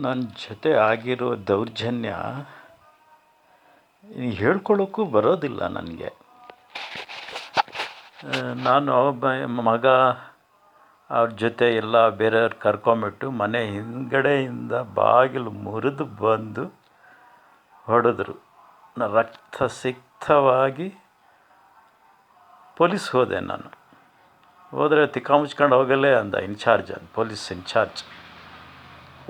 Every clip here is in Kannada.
ನನ್ನ ಜೊತೆ ಆಗಿರೋ ದೌರ್ಜನ್ಯ ಹೇಳ್ಕೊಳ್ಳೋಕ್ಕೂ ಬರೋದಿಲ್ಲ ನನಗೆ. ನಾನು ಒಬ್ಬ ಮಗ, ಅವ್ರ ಜೊತೆ ಎಲ್ಲ ಬೇರೆಯವ್ರು ಕರ್ಕೊಂಬಿಟ್ಟು ಮನೆ ಹಿಂದುಗಡೆಯಿಂದ ಬಾಗಿಲು ಮುರಿದು ಬಂದು ಹೊಡೆದ್ರು. ರಕ್ತ ಸಿಕ್ತವಾಗಿ ಪೊಲೀಸ್ ಹೋದೆ ನಾನು. ಹೋದರೆ ತಿಕ್ಕ ಮುಚ್ಕೊಂಡು ಹೋಗಲೇ ಅಂದ, ಇನ್ಚಾರ್ಜ್, ಪೊಲೀಸ್ ಇನ್ಚಾರ್ಜ್.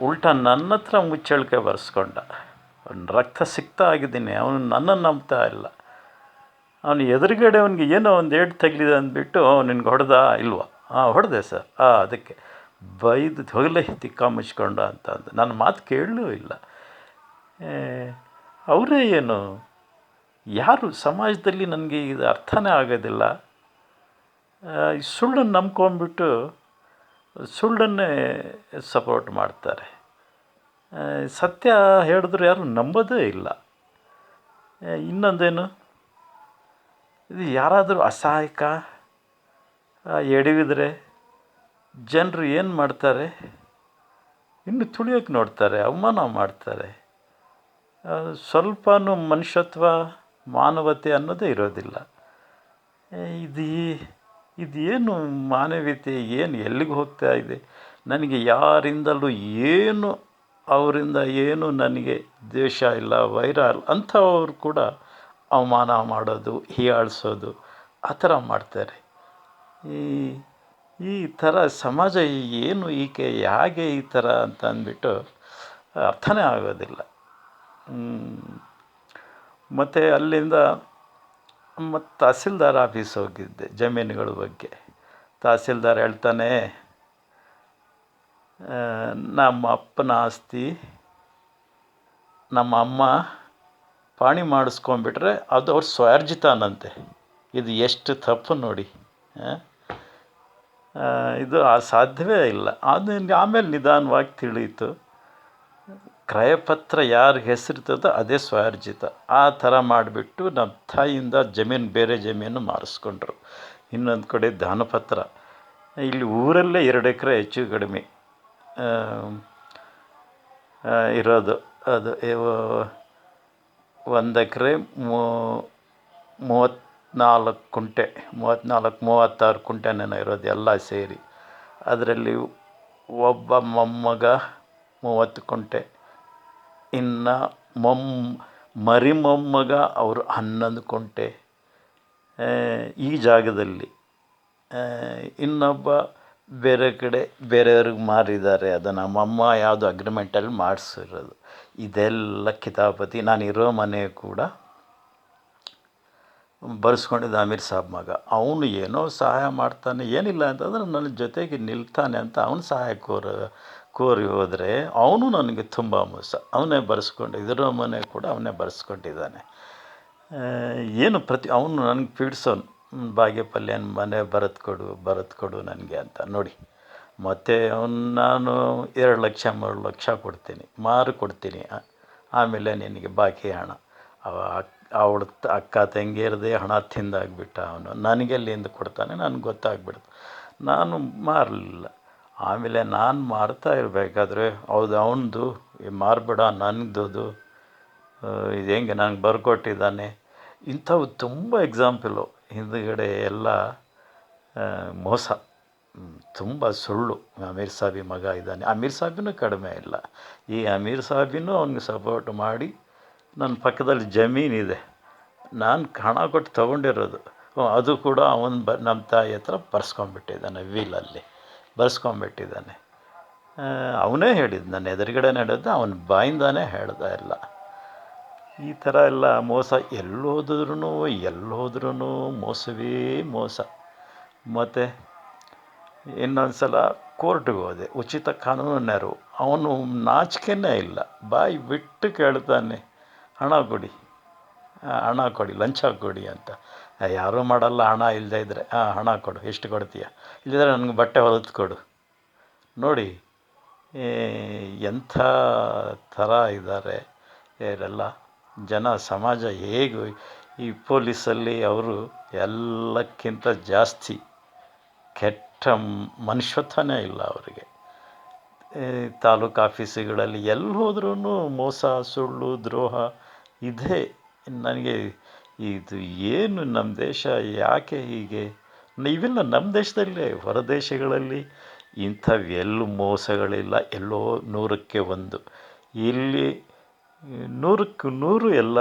ಉಲ್ಟಾ ನನ್ನ ಹತ್ರ ಮುಚ್ಚಳಿಕೆ ಬರೆಸ್ಕೊಂಡ. ರಕ್ತ ಸಿಕ್ತಾ ಆಗಿದ್ದೀನಿ, ಅವನು ನನ್ನನ್ನು ನಂಬ್ತಾ ಇಲ್ಲ. ಅವನು ಎದುರುಗಡೆ ಅವನಿಗೆ ಏನೋ ಒಂದು ಏಟು ತಗಲಿದೆ ಅಂದ್ಬಿಟ್ಟು ನಿನ್ಗೆ ಹೊಡೆದ? ಇಲ್ವಾ? ಹಾಂ ಹೊಡೆದೆ ಸರ್. ಹಾಂ ಅದಕ್ಕೆ. ಬೈದು ಹೋಗಲೇ ತಿಕ್ಕ ಮುಚ್ಕೊಂಡ ಅಂತ ಅಂದ. ನನ್ನ ಮಾತು ಕೇಳಲೂ ಇಲ್ಲ. ಅವರೇ ಏನು? ಯಾರು? ಸಮಾಜದಲ್ಲಿ ನನಗೆ ಇದು ಅರ್ಥನೇ ಆಗೋದಿಲ್ಲ. ಸುಳ್ಳನ್ನು ನಂಬ್ಕೊಂಬಿಟ್ಟು ಸುಳ್ಳನ್ನೇ ಸಪೋರ್ಟ್ ಮಾಡ್ತಾರೆ. ಸತ್ಯ ಹೇಳಿದ್ರು ಯಾರು ನಂಬೋದೇ ಇಲ್ಲ. ಇನ್ನೊಂದೇನು? ಇದು ಯಾರಾದರೂ ಅಸಹಾಯಕ ಎಡವಿದ್ರೆ ಜನರು ಏನು ಮಾಡ್ತಾರೆ? ಇನ್ನು ತುಳಿಯೋಕೆ ನೋಡ್ತಾರೆ, ಅವಮಾನ ಮಾಡ್ತಾರೆ. ಸ್ವಲ್ಪನೂ ಮನುಷ್ಯತ್ವ, ಮಾನವತೆ ಅನ್ನೋದೇ ಇರೋದಿಲ್ಲ. ಇದು ಇದೇನು ಮಾನವೀಯತೆ, ಏನು ಎಲ್ಲಿಗೆ ಹೋಗ್ತಾ ಇದೆ? ನನಗೆ ಯಾರಿಂದಲೂ ಏನು, ಅವರಿಂದ ಏನು ನನಗೆ ದ್ವೇಷ ಇಲ್ಲ, ವೈರ ಅಂಥವ್ರು ಕೂಡ ಅವಮಾನ ಮಾಡೋದು, ಹೀಯಾಳಿಸೋದು, ಆ ಥರ ಮಾಡ್ತಾರೆ. ಈ ಈ ಥರ ಸಮಾಜ ಏನು ಈಕೆ ಹೇಗೆ ಈ ಥರ ಅಂತ ಅಂದ್ಬಿಟ್ಟು ಅರ್ಥನೇ ಆಗೋದಿಲ್ಲ. ಮತ್ತು ಅಲ್ಲಿಂದ ಮತ್ತು ತಹಸೀಲ್ದಾರ್ ಆಫೀಸ್ ಹೋಗಿದ್ದೆ, ಜಮೀನುಗಳ ಬಗ್ಗೆ. ತಹಸೀಲ್ದಾರ್ ಹೇಳ್ತಾನೆ ನಮ್ಮ ಅಪ್ಪನ ಆಸ್ತಿ, ನಮ್ಮ ಅಮ್ಮ ಪಾಣಿ ಮಾಡಿಸ್ಕೊಂಬಿಟ್ರೆ ಅದು ಅವ್ರ ಸ್ವಾರ್ಜಿತಾನಂತೆ. ಇದು ಎಷ್ಟು ತಪ್ಪು ನೋಡಿ ಇದು ಆ ಸಾಧ್ಯವೇ ಇಲ್ಲ. ಅದು ಆಮೇಲೆ ನಿಧಾನವಾಗಿ ತಿಳಿಯಿತು. ಕ್ರಯಪತ್ರ ಯಾರ ಹೆಸರಿರ್ತದೋ ಅದೇ ಸ್ವಾರ್ಜಿತ. ಆ ಥರ ಮಾಡಿಬಿಟ್ಟು ನಮ್ಮ ತಾಯಿಯಿಂದ ಜಮೀನು ಬೇರೆ ಜಮೀನು ಮಾರಿಸ್ಕೊಂಡ್ರು. ಇನ್ನೊಂದು ಕಡೆ ದಾನಪತ್ರ. ಇಲ್ಲಿ ಊರಲ್ಲೇ ಎರಡು ಎಕರೆ ಹೆಚ್ಚು ಕಡಿಮೆ. ಇರೋದು. ಅದು ಒಂದು ಎಕರೆ ಮೂವತ್ತ್ನಾಲ್ಕು ಕುಂಟೆ. ಮೂವತ್ತ್ನಾಲ್ಕು ಮೂವತ್ತಾರು ಕುಂಟೆನೇನೋ ಇರೋದು ಎಲ್ಲ ಸೇರಿ. ಅದರಲ್ಲಿ ಒಬ್ಬ ಮೊಮ್ಮಗ ಮೂವತ್ತು ಕುಂಟೆ. ಇನ್ನು ಮೊಮ್ಮ ಮರಿ ಮೊಮ್ಮಗ ಅವರು ಹನ್ನೊಂದು ಕೊಂಟೆ ಈ ಜಾಗದಲ್ಲಿ. ಇನ್ನೊಬ್ಬ ಬೇರೆ ಕಡೆ ಬೇರೆಯವ್ರಿಗೆ ಮಾರಿದ್ದಾರೆ. ಅದು ನಮ್ಮಮ್ಮ ಯಾವುದು ಅಗ್ರಿಮೆಂಟಲ್ಲಿ ಮಾಡಿಸಿರೋದು. ಇದೆಲ್ಲ ಕಿತಾಪತಿ. ನಾನು ಇರೋ ಮನೆ ಕೂಡ ಬರೆಸ್ಕೊಂಡಿದ್ದ ಅಮೀರ್ ಸಾಬ್ ಮಗ. ಅವನು ಏನೋ ಸಹಾಯ ಮಾಡ್ತಾನೆ, ಏನಿಲ್ಲ ಅಂತಂದ್ರೆ ನನ್ನ ಜೊತೆಗೆ ನಿಲ್ತಾನೆ ಅಂತ ಅವನು ಸಹಾಯ ಕೋರಿ ಹೋದರೆ ಅವನು ನನಗೆ ತುಂಬ ಮೋಸ, ಅವನೇ ಬರೆಸ್ಕೊಂಡು, ಇದರ ಮನೆ ಕೂಡ ಅವನೇ ಬರೆಸ್ಕೊಂಡಿದ್ದಾನೆ. ಏನು ಪ್ರತಿ, ಅವನು ನನಗೆ ಪೀಡ್ಸೋನು ಬಾಗೇಪಲ್ಯನ ಮನೆ ಬರೆದು ಕೊಡು ಬರೆದು ಕೊಡು ನನಗೆ ಅಂತ, ನೋಡಿ. ಮತ್ತು ಅವನು, ನಾನು ಎರಡು ಲಕ್ಷ, ಮೂರು ಲಕ್ಷ ಕೊಡ್ತೀನಿ, ಮಾರು ಕೊಡ್ತೀನಿ ಆಮೇಲೆ ನಿನಗೆ ಬಾಕಿ ಹಣ. ಅವ ಅವಳ ಅಕ್ಕ ತಂಗಿಯರದೇ ಹಣ ತಿಂದಾಗ್ಬಿಟ್ಟ ಅವನು. ನನಗೆಲ್ಲಿಂದ ಕೊಡ್ತಾನೆ? ನನಗೆ ಗೊತ್ತಾಗ್ಬಿಡ್ತು. ನಾನು ಮಾರಲಿಲ್ಲ. ಆಮೇಲೆ ನಾನು ಮಾರ್ತಾ ಇರಬೇಕಾದ್ರೆ, ಹೌದು, ಅವನದು ಮಾರಬೇಡ ನನ್ನದು ಇದು ಹೆಂಗೆ ನಂಗೆ ಬರ್ಕೊಟ್ಟಿದ್ದಾನೆ. ಇಂಥವು ತುಂಬ ಎಕ್ಸಾಂಪಲು ಹಿಂದುಗಡೆ ಎಲ್ಲ ಮೋಸ. ತುಂಬ ಸುಳ್ಳು. ಅಮೀರ್ ಸಾಬಿ ಮಗ ಇದ್ದಾನೆ. ಅಮೀರ್ ಸಾಬಿನೂ ಕಡಿಮೆ ಇಲ್ಲ. ಈ ಅಮೀರ್ ಸಾಬಿನೂ ಅವ್ನಿಗೆ ಸಪೋರ್ಟ್ ಮಾಡಿ ನನ್ನ ಪಕ್ಕದಲ್ಲಿ ಜಮೀನಿದೆ ನಾನು ಹಣ ಕೊಟ್ಟು ತೊಗೊಂಡಿರೋದು. ಅದು ಕೂಡ ಅವನು ಬ ನಮ್ಮ ತಾಯಿ ಹತ್ರ ಪರ್ಸ್ಕೊಂಡ್ಬಿಟ್ಟಿದ್ದಾನೆ ವೀಲಲ್ಲಿ ಬರ್ಸ್ಕೊಂಬಿಟ್ಟಿದ್ದಾನೆ ಅವನೇ ಹೇಳಿದ್ದು ನನ್ನ ಎದುರುಗಡೆ ನಡೆದು ಅವನ ಬಾಯಿಂದಾನೇ ಹೇಳ್ದ ಇಲ್ಲ. ಈ ಥರ ಎಲ್ಲ ಮೋಸ ಎಲ್ಲೋದ್ರೂ ಎಲ್ಲಿ ಹೋದ್ರೂ ಮೋಸವೇ ಮೋಸ. ಮತ್ತು ಇನ್ನೊಂದು ಸಲ ಕೋರ್ಟ್ಗೆ ಹೋದೆ, ಉಚಿತ ಕಾನೂನು ನೆರವು ಅವನು ನಾಚಿಕೆನೇ ಇಲ್ಲ. ಬಾಯಿ ಬಿಟ್ಟು ಕೇಳ್ತಾನೆ, ಹಣ ಕೊಡಿ ಹಣ ಕೊಡಿ, ಲಂಚ ಕೊಡಿ ಅಂತ. ಯಾರೂ ಮಾಡಲ್ಲ, ಹಣ ಇಲ್ಲದೇ ಇದ್ದರೆ ಹಾಂ ಹಣ ಕೊಡು, ಎಷ್ಟು ಕೊಡ್ತೀಯ? ಇಲ್ಲದಿದ್ರೆ ನನಗೆ ಬಟ್ಟೆ ಹೊಲಿದು ಕೊಡು. ನೋಡಿ ಎಂಥ ಥರ ಇದ್ದಾರೆ. ಇವರೆಲ್ಲ ಜನ, ಸಮಾಜ ಹೇಗೆ, ಈ ಪೊಲೀಸಲ್ಲಿ ಅವರು ಎಲ್ಲಕ್ಕಿಂತ ಜಾಸ್ತಿ ಕೆಟ್ಟ ಮನುಷ್ಯತ್ವನೇ ಇಲ್ಲ ಅವರಿಗೆ. ತಾಲೂಕು ಆಫೀಸುಗಳಲ್ಲಿ ಎಲ್ಲಿ ಹೋದ್ರೂ ಮೋಸ, ಸುಳ್ಳು, ದ್ರೋಹ ಇದೇ. ನನಗೆ ಇದು ಏನು ನಮ್ಮ ದೇಶ, ಯಾಕೆ ಹೀಗೆ? ಇವೆಲ್ಲ ನಮ್ಮ ದೇಶದಲ್ಲೇ, ಹೊರ ದೇಶಗಳಲ್ಲಿ. ಇಂಥವೆಲ್ಲೂ ಮೋಸಗಳಿಲ್ಲ. ಎಲ್ಲೋ ನೂರಕ್ಕೆ ಒಂದು. ಇಲ್ಲಿ ನೂರಕ್ಕೆ ನೂರು ಎಲ್ಲ,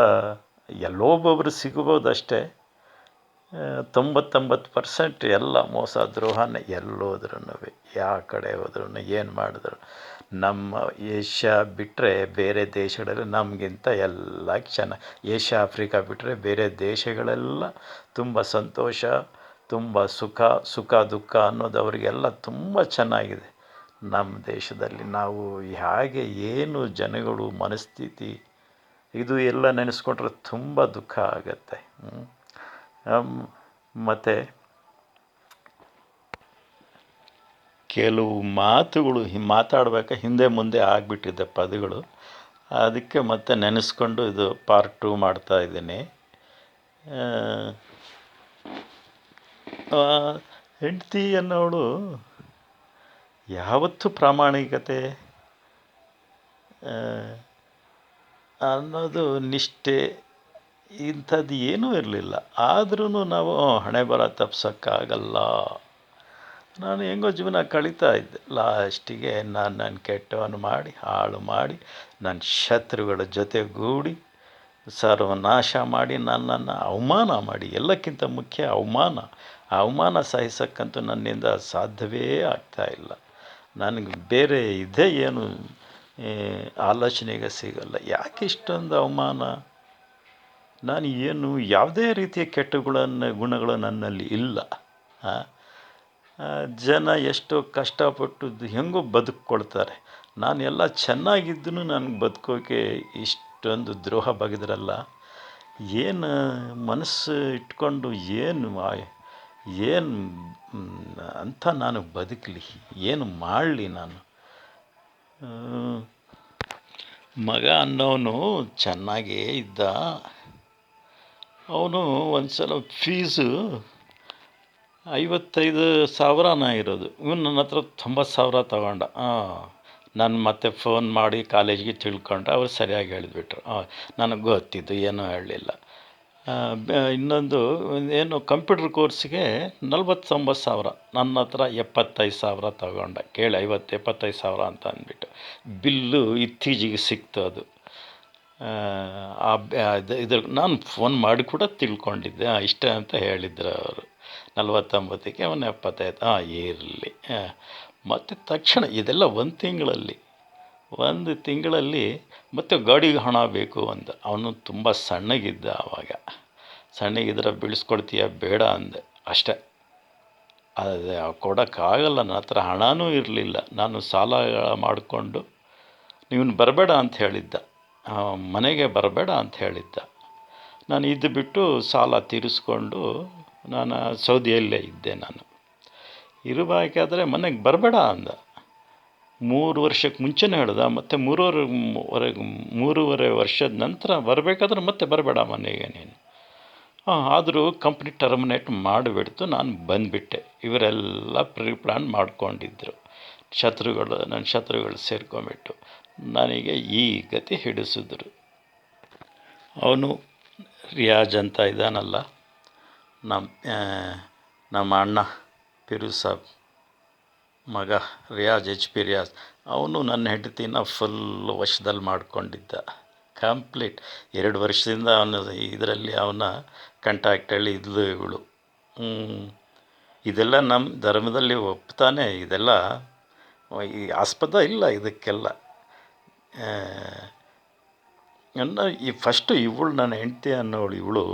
ಎಲ್ಲೋ ಒಬ್ಬೊಬ್ರು ಸಿಗ್ಬೋದು ತೊಂಬತ್ತೊಂಬತ್ತು ಪರ್ಸೆಂಟ್ ಎಲ್ಲ ಮೋಸ, ದ್ರೋಹನೇ ಎಲ್ಲೋದ್ರೂ ಯಾವ ಕಡೆ ಹೋದ್ರೂ ಏನು ಮಾಡಿದ್ರು ನಮ್ಮ ಏಷ್ಯಾ ಬಿಟ್ಟರೆ ಬೇರೆ ದೇಶಗಳಲ್ಲಿ ನಮಗಿಂತ ಎಲ್ಲ ಚೆನ್ನ ಏಷ್ಯಾ, ಆಫ್ರಿಕಾ ಬಿಟ್ಟರೆ ಬೇರೆ ದೇಶಗಳೆಲ್ಲ ತುಂಬ ಸಂತೋಷ, ತುಂಬ ಸುಖ ಸುಖ, ದುಃಖ ಅನ್ನೋದು ಅವರಿಗೆಲ್ಲ ತುಂಬ ಚೆನ್ನಾಗಿದೆ. ನಮ್ಮ ದೇಶದಲ್ಲಿ ನಾವು ಹೇಗೆ, ಏನು ಜನಗಳು, ಮನಸ್ಥಿತಿ, ಇದು ಎಲ್ಲ ನೆನೆಸ್ಕೊಂಡ್ರೆ ತುಂಬ ದುಃಖ ಆಗುತ್ತೆ. ಮತ್ತು ಕೆಲವು ಮಾತುಗಳು ಮಾತಾಡ್ಬೇಕಾ ಹಿಂದೆ ಮುಂದೆ ಆಗಿಬಿಟ್ಟಿದೆ ಪದಗಳು. ಅದಕ್ಕೆ ಮತ್ತೆ ನೆನೆಸ್ಕೊಂಡು ಇದು ಪಾರ್ಟ್ ಟೂ ಮಾಡ್ತಾಯಿದ್ದೀನಿ ಹೆಂಡತಿ ಅನ್ನೋಳು ಯಾವತ್ತು ಪ್ರಾಮಾಣಿಕತೆ ಅನ್ನೋದು ನಿಷ್ಠೆ ಇಂಥದ್ದು ಏನೂ ಇರಲಿಲ್ಲ. ಆದ್ರೂ ನಾವು ಹಣೆ ಬರ ತಪ್ಸೋಕ್ಕಾಗಲ್ಲ. ನಾನು ಹೆಂಗೋ ಜೀವನ ಕಳೀತಾ ಇದ್ದೆ. ಲಾಸ್ಟಿಗೆ ನಾನು ನನ್ನ ಕೆಟ್ಟವನು ಮಾಡಿ, ಹಾಳು ಮಾಡಿ ನನ್ನ ಶತ್ರುಗಳ ಜೊತೆಗೂಡಿ ಸರ್ವನಾಶ ಮಾಡಿ ನನ್ನನ್ನು ಅವಮಾನ ಮಾಡಿ, ಎಲ್ಲಕ್ಕಿಂತ ಮುಖ್ಯ ಅವಮಾನ. ಅವಮಾನ ಸಹಿಸಕ್ಕಂತೂ ನನ್ನಿಂದ ಸಾಧ್ಯವೇ ಆಗ್ತಾಯಿಲ್ಲ ನನಗೆ ಬೇರೆ ಇದೇ ಏನು? ಆಲೋಚನೆಗೆ ಸಿಗಲ್ಲ. ಯಾಕೆ ಇಷ್ಟೊಂದು ಅವಮಾನ? ನಾನು ಏನು, ಯಾವುದೇ ರೀತಿಯ ಕೆಟ್ಟಗಳನ್ನು ಗುಣಗಳು ನನ್ನಲ್ಲಿ ಇಲ್ಲ. ಜನ ಎಷ್ಟು ಕಷ್ಟಪಟ್ಟು ಹೆಂಗೋ ಬದುಕ್ಕೊಳ್ತಾರೆ. ನಾನು ಎಲ್ಲ ಚೆನ್ನಾಗಿದ್ದೂ ನನಗೆ ಬದುಕೋಕೆ ಇಷ್ಟೊಂದು ದ್ರೋಹ ಬಗೆದ್ರಲ್ಲ. ಏನು ಮನಸ್ಸು ಇಟ್ಕೊಂಡು ಏನು ಏನು ಅಂತ ನಾನು ಬದುಕಲಿ, ಏನು ಮಾಡಲಿ ನಾನು. ಮಗ ಅನ್ನೋನು ಚೆನ್ನಾಗೇ ಇದ್ದ. ಅವನು ಒಂದು ಸಲ ಫೀಸು ಐವತ್ತೈದು ಸಾವಿರನ ಇರೋದು. ಇವನು ನನ್ನ ಹತ್ರ ತೊಂಬತ್ತು ಸಾವಿರ ತಗೊಂಡ. ನಾನು ಮತ್ತೆ ಫೋನ್ ಮಾಡಿ ಕಾಲೇಜಿಗೆ ತಿಳ್ಕೊಂಡೆ ಅವ್ರು ಸರಿಯಾಗಿ ಹೇಳಿಬಿಟ್ರು ನನಗೆ ಗೊತ್ತಿದ್ದು ಏನೂ ಹೇಳಲಿಲ್ಲ. ಇನ್ನೊಂದು, ಏನು ಕಂಪ್ಯೂಟ್ರ್ ಕೋರ್ಸಿಗೆ ನಲ್ವತ್ತೊಂಬತ್ತು ಸಾವಿರ ನನ್ನ ಹತ್ರ ಎಪ್ಪತ್ತೈದು ಸಾವಿರ ತಗೊಂಡ. ಕೇಳಿ, ಐವತ್ತು, ಎಪ್ಪತ್ತೈದು ಸಾವಿರ ಅಂತ ಅಂದ್ಬಿಟ್ಟು. ಬಿಲ್ಲು ಇತ್ತೀಚೆಗೆ ಸಿಕ್ತು ಅದು. ಇದ್ರ, ನಾನು ಫೋನ್ ಮಾಡಿ ಕೂಡ ತಿಳ್ಕೊಂಡಿದ್ದೆ ಇಷ್ಟೇ ಅಂತ ಹೇಳಿದ್ರು ಅವರು. ನಲ್ವತ್ತೊಂಬತ್ತಕ್ಕೆ ಅವನು ಎಪ್ಪತ್ತೈದು. ಹಾಂ ಇರಲಿ. ಮತ್ತು ತಕ್ಷಣ ಇದೆಲ್ಲ ಒಂದು ತಿಂಗಳಲ್ಲಿ ಒಂದು ತಿಂಗಳಲ್ಲಿ ಮತ್ತು ಗಾಡಿಗೆ ಹಣ ಬೇಕು ಅಂತ ಅವನು ತುಂಬ ಸಣ್ಣಗಿದ್ದ ಆವಾಗ ಸಣ್ಣಗಿದ್ರೆ ಬೀಳಿಸ್ಕೊಡ್ತೀಯ ಬೇಡ ಅಂದೆ. ಅಷ್ಟೇ. ಅದೇ ಕೊಡೋಕ್ಕಾಗಲ್ಲ, ನನ್ನ ಹತ್ರ ಹಣವೂ ಇರಲಿಲ್ಲ. ನಾನು ಸಾಲ ಮಾಡಿಕೊಂಡು ನೀವನ್ನು ಬರಬೇಡ ಅಂತ ಹೇಳಿದ್ದ. ಮನೆಗೆ ಬರಬೇಡ ಅಂತ ಹೇಳಿದ್ದ. ನಾನು ಇದ್ದು ಬಿಟ್ಟು ಸಾಲ ತೀರಿಸ್ಕೊಂಡು ನಾನು ಸೌದಿಯಲ್ಲೇ ಇದ್ದೆ ನಾನು. ಇರಬೇಕಾದ್ರೆ ಮನೆಗೆ ಬರಬೇಡ ಅಂದ. ಮೂರು ವರ್ಷಕ್ಕೆ ಮುಂಚೆನೇ ಹೇಳ್ದ, ಮತ್ತು ಮೂರುವರೆ ಮೂರುವರೆ ವರ್ಷದ ನಂತರ ಬರಬೇಕಾದ್ರೆ ಮತ್ತೆ ಬರಬೇಡ ಮನೆಗೆ ನೀನು. ಹಾಂ ಆದರೂ ಕಂಪ್ನಿ ಟರ್ಮಿನೇಟ್ ಮಾಡಿಬಿಡ್ತು, ನಾನು ಬಂದುಬಿಟ್ಟೆ. ಇವರೆಲ್ಲ ಪ್ರೀ ಪ್ಲ್ಯಾನ್ ಮಾಡ್ಕೊಂಡಿದ್ದರು ಶತ್ರುಗಳು, ನನ್ನ ಶತ್ರುಗಳು ಸೇರ್ಕೊಂಬಿಟ್ಟು ನನಗೆ ಈ ಗತಿ ಹಿಡಿಸಿದ್ರು. ಅವನು ರಿಯಾಜ್ ಅಂತ ಇದ್ದಾನಲ್ಲ ನಮ್ಮ ನಮ್ಮ ಅಣ್ಣ ಪಿರುಸಾಬ್ ಸಾಬ್ ಮಗ ರಿಯಾಜ್, ಎಚ್ ಪಿ ರಿಯಾಜ್, ಅವನು ನನ್ನ ಹೆಂಡತಿನ ಫುಲ್ ವಶದಲ್ಲಿ ಮಾಡಿಕೊಂಡಿದ್ದ. ಕಂಪ್ಲೀಟ್ ಎರಡು ವರ್ಷದಿಂದ ಅವನ ಇದರಲ್ಲಿ ಅವನ ಕಂಟ್ಯಾಕ್ಟಲ್ಲಿ ಇದ್ಲು ಇವಳು. ಇದೆಲ್ಲ ನಮ್ಮ ಧರ್ಮದಲ್ಲಿ ಒಪ್ತಾನೆ, ಇದೆಲ್ಲ ಈ ಆಸ್ಪದ ಇಲ್ಲ ಇದಕ್ಕೆಲ್ಲ. ನನ್ನ ಈ ಫಸ್ಟು ಇವಳು ನನ್ನ ಹೆಂಡತಿ ಅನ್ನೋಳು ಇವಳು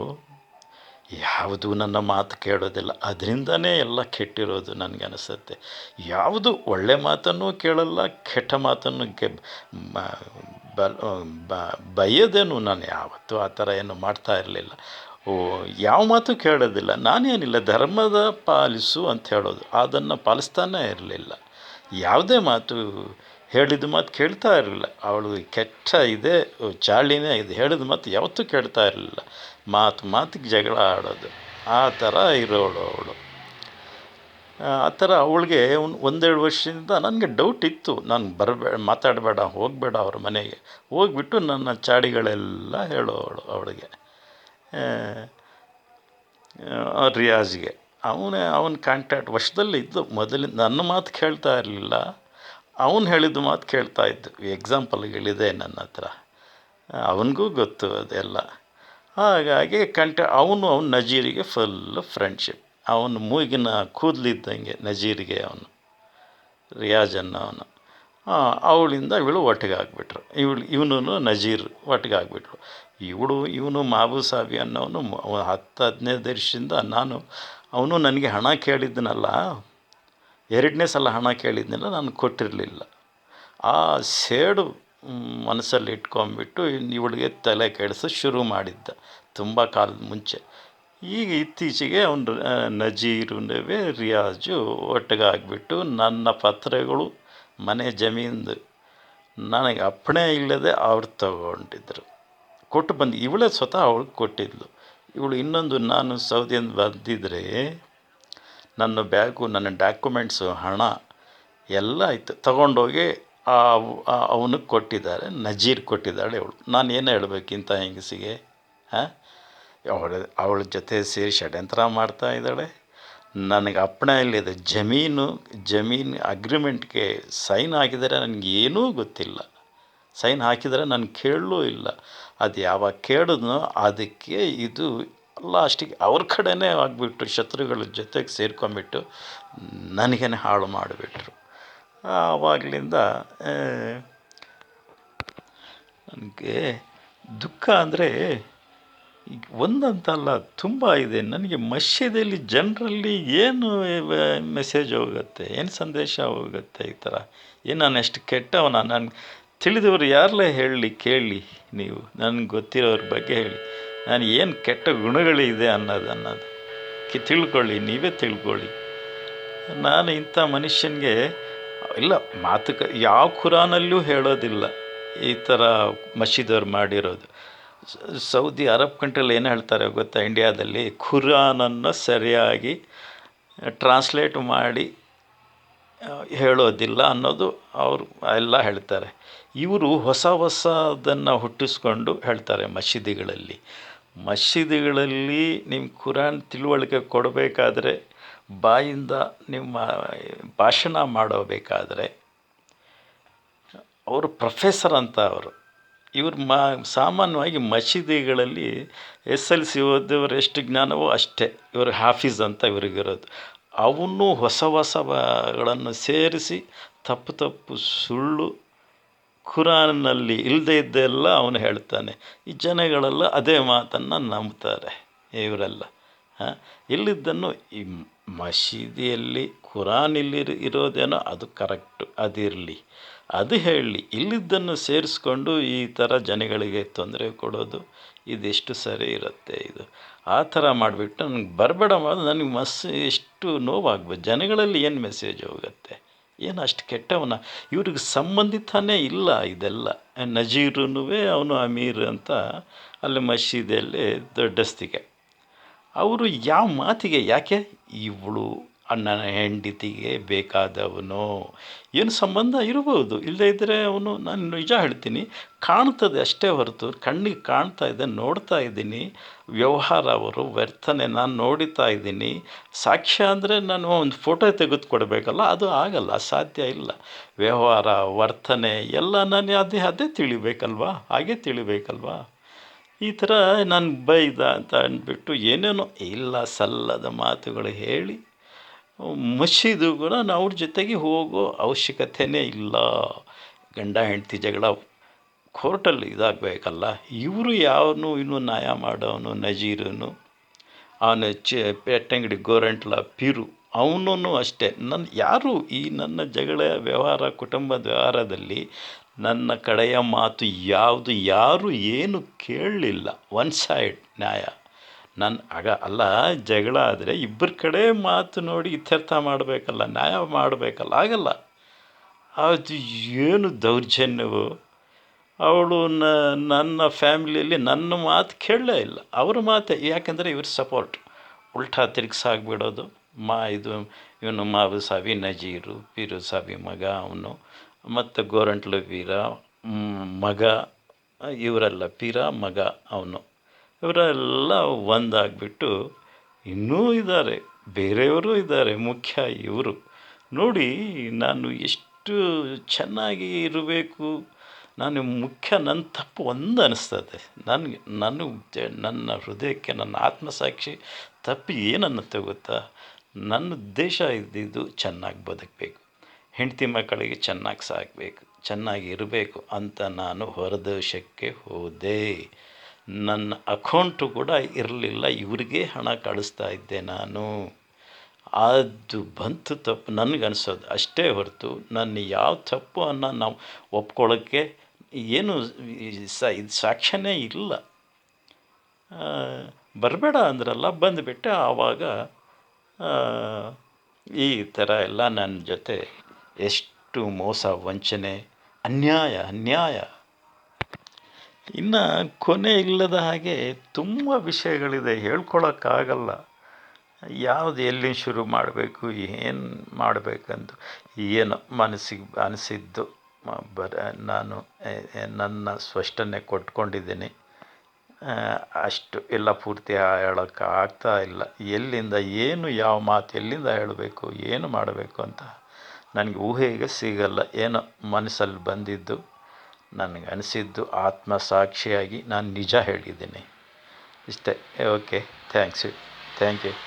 ಯಾವುದು ನನ್ನ ಮಾತು ಕೇಳೋದಿಲ್ಲ. ಅದರಿಂದನೇ ಎಲ್ಲ ಕೆಟ್ಟಿರೋದು ನನಗೆ ಅನಿಸುತ್ತೆ. ಯಾವುದು ಒಳ್ಳೆ ಮಾತನ್ನು ಕೇಳಲ್ಲ, ಕೆಟ್ಟ ಮಾತನ್ನು ಕೆ ಬಯ್ಯದೇನು ನಾನು ಯಾವತ್ತೂ ಆ ಥರ ಏನು ಮಾಡ್ತಾ ಇರಲಿಲ್ಲ. ಓ, ಯಾವ ಮಾತು ಕೇಳೋದಿಲ್ಲ. ನಾನೇನಿಲ್ಲ, ಧರ್ಮದ ಪಾಲಿಸು ಅಂತ ಹೇಳೋದು. ಅದನ್ನು ಪಾಲಿಸ್ತಾನೇ ಇರಲಿಲ್ಲ. ಯಾವುದೇ ಮಾತು ಹೇಳಿದ ಮಾತು ಕೇಳ್ತಾ ಇರಲಿಲ್ಲ. ಅವಳು ಕೆಟ್ಟ ಇದೆ ಚಾಳಿನೇ ಇದೆ. ಹೇಳಿದ ಮಾತು ಯಾವತ್ತೂ ಕೇಳ್ತಾ ಇರಲಿಲ್ಲ. ಮಾತು, ಮಾತಿಗೆ ಜಗಳ ಆಡೋದು. ಆ ಥರ ಇರೋಳು ಅವಳು. ಆ ಥರ ಅವಳಿಗೆ ಒಂದು, ಒಂದೆರಡು ವರ್ಷದಿಂದ ನನಗೆ ಡೌಟ್ ಇತ್ತು. ನಾನು ಬರಬೇಡ ಮಾತಾಡಬೇಡ, ಹೋಗಬೇಡ ಅವ್ರ ಮನೆಗೆ. ಹೋಗ್ಬಿಟ್ಟು ನನ್ನ ಚಾಡಿಗಳೆಲ್ಲ ಹೇಳೋಳು ಅವಳಿಗೆ. ರಿಯಾಜ್ಗೆ. ಅವನೇ, ಅವನ ಕಾಂಟ್ಯಾಕ್ಟ್ ವರ್ಷದಲ್ಲಿ ಇದ್ದು, ಮೊದಲಿಂದ ನನ್ನ ಮಾತು ಕೇಳ್ತಾ ಇರಲಿಲ್ಲ. ಅವನು ಹೇಳಿದ ಮಾತು ಕೇಳ್ತಾ ಇದ್ದು. ಎಕ್ಸಾಂಪಲ್ಗಳಿದೆ ನನ್ನ ಹತ್ರ. ಅವನಿಗೂ ಗೊತ್ತು ಅದೆಲ್ಲ. ಹಾಗಾಗಿ ಕಂಟ ಅವನು ಅವ್ನು ನಜೀರಿಗೆ ಫುಲ್ ಫ್ರೆಂಡ್ಶಿಪ್ ಅವನು ಮೂಗಿನ ಕೂದಲಿದ್ದಂಗೆ ನಜೀರಿಗೆ ಅವನು, ರಿಯಾಜನ್ನ ಅವನು. ಅವಳಿಂದ ಇವಳು ಒಟ್ಟಿಗೆ ಆಗಿಬಿಟ್ರು. ಇವಳು ಇವನು ನಜೀರ್ ಒಟ್ಟಿಗೆ ಆಗಿಬಿಟ್ರು. ಇವಳು, ಇವನು ಮಾಬು ಸಾಬಿ ಅನ್ನೋನು ಹತ್ತು ಹದಿನೈದು ವರ್ಷದಿಂದ ನಾನು, ಅವನು ನನಗೆ ಹಣ ಕೇಳಿದ್ದನಲ್ಲ. ಎರಡನೇ ಸಲ ಹಣ ಕೇಳಿದ್ನಲ್ಲ, ನಾನು ಕೊಟ್ಟಿರಲಿಲ್ಲ. ಆ ಸೇಡು ಮನಸ್ಸಲ್ಲಿ ಇಟ್ಕೊಂಬಿಟ್ಟು ಇವಳಿಗೆ ತಲೆ ಕೆಡಿಸೋ ಶುರು ಮಾಡಿದ್ದ ತುಂಬ ಕಾಲದ ಮುಂಚೆ. ಈಗ ಇತ್ತೀಚೆಗೆ ಅವನು ನಜೀರುನವೇ ರಿಯಾಜು ಒಟ್ಟಿಗಾಗಿಬಿಟ್ಟು ನನ್ನ ಪತ್ರಗಳು ಮನೆ ಜಮೀನ್ದು. ನನಗೆ ಅಪ್ಪಣೆ ಇಲ್ಲದೆ ಅವ್ರು ತಗೊಂಡಿದ್ರು. ಕೊಟ್ಟು ಬಂದು, ಇವಳೇ ಸ್ವತಃ ಅವಳಿಗೆ ಕೊಟ್ಟಿದ್ಲು. ಇವಳು ಇನ್ನೊಂದು, ನಾನು ಸೌದಿಯಿಂದ ಬಂದಿದ್ದರೆ ನನ್ನ ಬ್ಯಾಗು, ನನ್ನ ಡಾಕ್ಯುಮೆಂಟ್ಸು, ಹಣ ಎಲ್ಲ ಇತ್ತು ತಗೊಂಡೋಗಿ ಅವನಿಗೆ ಕೊಟ್ಟಿದ್ದಾರೆ, ನಜೀರ್ ಕೊಟ್ಟಿದ್ದಾಳೆ ಅವಳು. ನಾನು ಏನು ಹೇಳ್ಬೇಕು ಇಂಥ ಹೆಂಗಸಿಗೆ, ಹಾಂ? ಅವಳ ಅವಳ ಜೊತೆ ಸೇರಿ ಷಡ್ಯಂತ್ರ ಮಾಡ್ತಾ ಇದ್ದಾಳೆ. ನನಗೆ ಅಪ್ಪಣೆ ಇಲ್ಲಿದೆ. ಜಮೀನು ಜಮೀನು ಅಗ್ರಿಮೆಂಟ್ಗೆ ಸೈನ್ ಹಾಕಿದರೆ ನನಗೇನೂ ಗೊತ್ತಿಲ್ಲ. ಸೈನ್ ಹಾಕಿದರೆ ನಾನು ಕೇಳಲೂ ಇಲ್ಲ. ಅದು ಯಾವಾಗ ಕೇಳಿದ್ನೋ ಅದಕ್ಕೆ ಇದು ಲಾಸ್ಟಿಗೆ ಅವ್ರ ಕಡೆನೇ ಆಗಿಬಿಟ್ಟು ಶತ್ರುಗಳ ಜೊತೆಗೆ ಸೇರ್ಕೊಂಬಿಟ್ಟು ನನಗೇನೆ ಹಾಳು ಮಾಡಿಬಿಟ್ರು. ಆವಾಗಲಿಂದ ನನಗೆ ದುಃಖ ಅಂದರೆ ಈಗ ಒಂದಂತಲ್ಲ, ತುಂಬ ಇದೆ. ನನಗೆ ಮಶ್ಯದಲ್ಲಿ ಜನರಲ್ಲಿ ಏನು ಮೆಸೇಜ್ ಹೋಗುತ್ತೆ, ಏನು ಸಂದೇಶ ಹೋಗುತ್ತೆ ಈ ಥರ? ಏನು ನಾನು ಎಷ್ಟು ಕೆಟ್ಟವನ? ನಾನು ತಿಳಿದವರು ಯಾರಲ್ಲೇ ಹೇಳಲಿ ಕೇಳಿ ನೀವು. ನನಗೆ ಗೊತ್ತಿರೋರ ಬಗ್ಗೆ ಹೇಳಿ. ನಾನು ಏನು ಕೆಟ್ಟ ಗುಣಗಳಿದೆ ಅನ್ನೋದು ಅನ್ನೋದು ತಿಳ್ಕೊಳ್ಳಿ, ನೀವೇ ತಿಳ್ಕೊಳ್ಳಿ. ನಾನು ಇಂಥ ಮನುಷ್ಯನಿಗೆ ಇಲ್ಲ, ಮಾತುಕ, ಯಾವ ಖುರಾನಲ್ಲೂ ಹೇಳೋದಿಲ್ಲ. ಈ ಥರ ಮಸೀದವ್ರು ಮಾಡಿರೋದು. ಸೌದಿ ಅರಬ್ ಕಂಟ್ರಿಯಲ್ಲಿ ಏನು ಹೇಳ್ತಾರೆ ಗೊತ್ತಾ ಇಂಡಿಯಾದಲ್ಲಿ? ಖುರಾನನ್ನು ಸರಿಯಾಗಿ ಟ್ರಾನ್ಸ್ಲೇಟ್ ಮಾಡಿ ಹೇಳೋದಿಲ್ಲ ಅನ್ನೋದು ಅವರು ಎಲ್ಲ ಹೇಳ್ತಾರೆ. ಇವರು ಹೊಸ ಹೊಸದನ್ನು ಹುಟ್ಟಿಸ್ಕೊಂಡು ಹೇಳ್ತಾರೆ ಮಸೀದಿಗಳಲ್ಲಿ. ಮಸೀದಿಗಳಲ್ಲಿ ನಿಮ್ಮ ಖುರಾನ್ ತಿಳುವಳಿಕೆ ಕೊಡಬೇಕಾದ್ರೆ ಬಾಯಿಂದ ನಿಮ್ಮ ಭಾಷಣ ಮಾಡಬೇಕಾದರೆ ಅವರು ಪ್ರೊಫೆಸರ್ ಅಂತ ಅವರು. ಇವರು ಮಾ ಸಾಮಾನ್ಯವಾಗಿ ಮಸೀದಿಗಳಲ್ಲಿ ಎಸ್ ಎಲ್ ಸಿ ಓದಿದವರು ಎಷ್ಟು ಜ್ಞಾನವೋ ಅಷ್ಟೇ. ಇವರು ಹಾಫೀಸ್ ಅಂತ ಇವ್ರಿಗಿರೋದು. ಅವನು ಹೊಸ ಹೊಸಗಳನ್ನು ಸೇರಿಸಿ ತಪ್ಪು ತಪ್ಪು ಸುಳ್ಳು ಖುರಾನ್ನಲ್ಲಿ ಇಲ್ಲದೆ ಇದ್ದೆಲ್ಲ ಅವನು ಹೇಳ್ತಾನೆ. ಈ ಜನಗಳೆಲ್ಲ ಅದೇ ಮಾತನ್ನು ನಂಬ್ತಾರೆ. ಇವರೆಲ್ಲ. ಹಾಂ? ಇಲ್ಲಿದ್ದನ್ನು ಈ ಮಸೀದಿಯಲ್ಲಿ ಕುರಾನ್ ಇಲ್ಲಿ ಇರೋದೇನೋ ಅದು ಕರೆಕ್ಟು, ಅದಿರಲಿ. ಅದು ಹೇಳಲಿ ಇಲ್ಲಿದ್ದನ್ನು ಸೇರಿಸ್ಕೊಂಡು ಈ ಥರ ಜನಗಳಿಗೆ ತೊಂದರೆ ಕೊಡೋದು ಇದೆಷ್ಟು ಸರಿ ಇರುತ್ತೆ ಇದು. ಆ ಥರ ಮಾಡಿಬಿಟ್ಟು ನನಗೆ ಬರಬೇಡ ನನಗೆ ಮಸ್ ಎಷ್ಟು ನೋವಾಗ್ಬೋದು ಜನಗಳಲ್ಲಿ ಏನು ಮೆಸೇಜ್ ಹೋಗುತ್ತೆ? ಏನು ಅಷ್ಟು ಕೆಟ್ಟವನ? ಇವ್ರಿಗೆ ಸಂಬಂಧಿತನೇ ಇಲ್ಲ ಇದೆಲ್ಲ. ನಜೀರುನು ಅವನು ಅಮೀರ್ ಅಂತ ಅಲ್ಲಿ ಮಸೀದಿಯಲ್ಲಿ ದೊಡ್ಡಸ್ತಿಗೆ. ಅವರು ಯಾವ ಮಾತಿಗೆ, ಯಾಕೆ ಇವಳು ಅಣ್ಣನ ಹೆಂಡತಿಗೆ ಬೇಕಾದವನು? ಏನು ಸಂಬಂಧ ಇರಬಹುದು? ಇಲ್ಲದೇ ಇದ್ದರೆ ಅವನು, ನಾನು ನಿಜ ಹೇಳ್ತೀನಿ, ಕಾಣ್ತದೆ ಅಷ್ಟೇ ಹೊರತು, ಕಣ್ಣಿಗೆ ಕಾಣ್ತಾ ಇದೆ, ನೋಡ್ತಾ ಇದ್ದೀನಿ. ವ್ಯವಹಾರ ಅವರು ವರ್ತನೆ ನಾನು ನೋಡಿತಾ ಇದ್ದೀನಿ. ಸಾಕ್ಷ್ಯ ಅಂದರೆ ನಾನು ಒಂದು ಫೋಟೋ ತೆಗೆದುಕೊಡ್ಬೇಕಲ್ಲ, ಅದು ಆಗಲ್ಲ ಸಾಧ್ಯ ಇಲ್ಲ. ವ್ಯವಹಾರ, ವರ್ತನೆ, ಎಲ್ಲ ನಾನು ಅದೇ ಅದೇ ತಿಳಿಬೇಕಲ್ವಾ? ಹಾಗೆ ತಿಳಿಬೇಕಲ್ವಾ? ಈ ಥರ ನಾನು ಬೈದ ಅಂತ ಅಂದ್ಬಿಟ್ಟು ಏನೇನೋ ಇಲ್ಲ ಸಲ್ಲದ ಮಾತುಗಳು ಹೇಳಿ ಮಸೀದು ಕೂಡ ಅವ್ರ ಜೊತೆಗೆ ಹೋಗೋ ಅವಶ್ಯಕತೆಯೇ ಇಲ್ಲ. ಗಂಡ ಹೆಂಡತಿ ಜಗಳ ಕೋರ್ಟಲ್ಲಿ ಇದಾಗಬೇಕಲ್ಲ. ಇವರು ಯಾವನು ಇನ್ನೂ ನ್ಯಾಯ ಮಾಡೋನು, ನಜೀರನು, ಅವನು ಚೆ ಪೆಟ್ಟಂಗಡಿ ಗೋರಂಟ್ಲ ಪಿರು ಅವನೂ ಅಷ್ಟೇ. ನನ್ನ ಯಾರು ಈ ನನ್ನ ಜಗಳ ವ್ಯವಹಾರ, ಕುಟುಂಬದ ವ್ಯವಹಾರದಲ್ಲಿ ನನ್ನ ಕಡೆಯ ಮಾತು ಯಾವುದು, ಯಾರು ಏನು ಕೇಳಲಿಲ್ಲ. ಒನ್ ಸೈಡ್ ನ್ಯಾಯ. ನನ್ನ ಆಗ ಅಲ್ಲ, ಜಗಳ ಆದರೆ ಇಬ್ಬರ ಕಡೆ ಮಾತು ನೋಡಿ ಇತ್ಯರ್ಥ ಮಾಡಬೇಕಲ್ಲ, ನ್ಯಾಯ ಮಾಡಬೇಕಲ್ಲ, ಆಗಲ್ಲ. ಅದು ಏನು ದೌರ್ಜನ್ಯವು? ಅವಳು ನನ್ನ ಫ್ಯಾಮಿಲಿಯಲ್ಲಿ ನನ್ನ ಮಾತು ಕೇಳಲೇ ಇಲ್ಲ. ಅವ್ರ ಮಾತೆ, ಯಾಕೆಂದರೆ ಇವ್ರ ಸಪೋರ್ಟ್ ಉಲ್ಟಾ ತಿರುಗಿಸಾಗ್ಬಿಡೋದು. ಮಾ, ಇದು ಇವನು ಮಾವು ಸಾವಿ ನಜೀರು ಪೀರು ಸಾವಿ ಮಗ, ಅವನು. ಮತ್ತು ಗೋರಂಟ್ಲು ವೀರ ಮಗ, ಇವರೆಲ್ಲ, ಪೀರ, ಮಗ ಅವನು. ಇವರೆಲ್ಲ ಒಂದಾಗಿಬಿಟ್ಟು ಇನ್ನೂ ಇದ್ದಾರೆ, ಬೇರೆಯವರು ಇದ್ದಾರೆ, ಮುಖ್ಯ ಇವರು. ನೋಡಿ, ನಾನು ಎಷ್ಟು ಚೆನ್ನಾಗಿ ಇರಬೇಕು. ನಾನು ಮುಖ್ಯ, ನನ್ನ ತಪ್ಪು ಒಂದು ಅನ್ನಿಸ್ತದೆ ನನಗೆ, ನಾನು ನನ್ನ ಹೃದಯಕ್ಕೆ, ನನ್ನ ಆತ್ಮಸಾಕ್ಷಿ ತಪ್ಪು ಏನನ್ನುತ್ತೆ ಗೊತ್ತಾ? ನನ್ನ ಉದ್ದೇಶ ಇದ್ದಿದ್ದು ಚೆನ್ನಾಗಿ ಬದುಕಬೇಕು. ಹೆಂಡತಿ ಮಕ್ಕಳಿಗೆ ಚೆನ್ನಾಗಿ ಸಾಕಬೇಕು, ಚೆನ್ನಾಗಿ ಇರಬೇಕು ಅಂತ ನಾನು ಹೊರದೇಶಕ್ಕೆ ಹೋದೆ. ನನ್ನ ಅಕೌಂಟು ಕೂಡ ಇರಲಿಲ್ಲ, ಇವರಿಗೆ ಹಣ ಕಳಿಸ್ತಾ ಇದ್ದೆ ನಾನು. ಅದು ಬಂತು ತಪ್ಪು, ನನಗನ್ಸೋದು ಅಷ್ಟೇ ಹೊರತು ನನ್ನ ಯಾವ ತಪ್ಪು ಅನ್ನ ನಾವು ಒಪ್ಕೊಳ್ಳೋಕ್ಕೆ ಏನು ಸ, ಇದು ಸಾಕ್ಷ್ಯನೇ ಇಲ್ಲ. ಬರಬೇಡ ಅಂದ್ರಲ್ಲ, ಬಂದುಬಿಟ್ಟೆ ಆವಾಗ ಈ ಥರ ಎಲ್ಲ ನನ್ನ ಜೊತೆ ಎಷ್ಟು ಮೋಸ, ವಂಚನೆ, ಅನ್ಯಾಯ ಅನ್ಯಾಯ. ಇನ್ನು ಕೊನೆ ಇಲ್ಲದ ಹಾಗೆ ತುಂಬ ವಿಷಯಗಳಿದೆ ಹೇಳ್ಕೊಳಕ್ಕಾಗಲ್ಲ. ಯಾವ್ದು ಎಲ್ಲಿ ಶುರು ಮಾಡಬೇಕು, ಏನು ಮಾಡಬೇಕಂದು, ಏನು ಮನಸ್ಸಿಗೆ, ಅನಿಸಿದ್ದು ಬರ, ನಾನು ನನ್ನ ಸ್ಪಷ್ಟನೆ ಕೊಟ್ಕೊಂಡಿದ್ದೀನಿ. ಅಷ್ಟು ಎಲ್ಲ ಪೂರ್ತಿ ಹೇಳೋಕ್ಕೆ ಆಗ್ತಾ ಇಲ್ಲ. ಎಲ್ಲಿಂದ, ಏನು, ಯಾವ ಮಾತು, ಎಲ್ಲಿಂದ ಹೇಳಬೇಕು, ಏನು ಮಾಡಬೇಕು ಅಂತ. ನನಗೆ ಊಹೆಗೆ ಸಿಗಲ್ಲ. ಏನೋ ಮನಸ್ಸಲ್ಲಿ ಬಂದಿದ್ದು, ನನಗೆ ಅನಿಸಿದ್ದು ಆತ್ಮ ಸಾಕ್ಷಿಯಾಗಿ ನಾನು ನಿಜ ಹೇಳಿದ್ದೀನಿ. ಇಷ್ಟೇ. Okay thanks thank you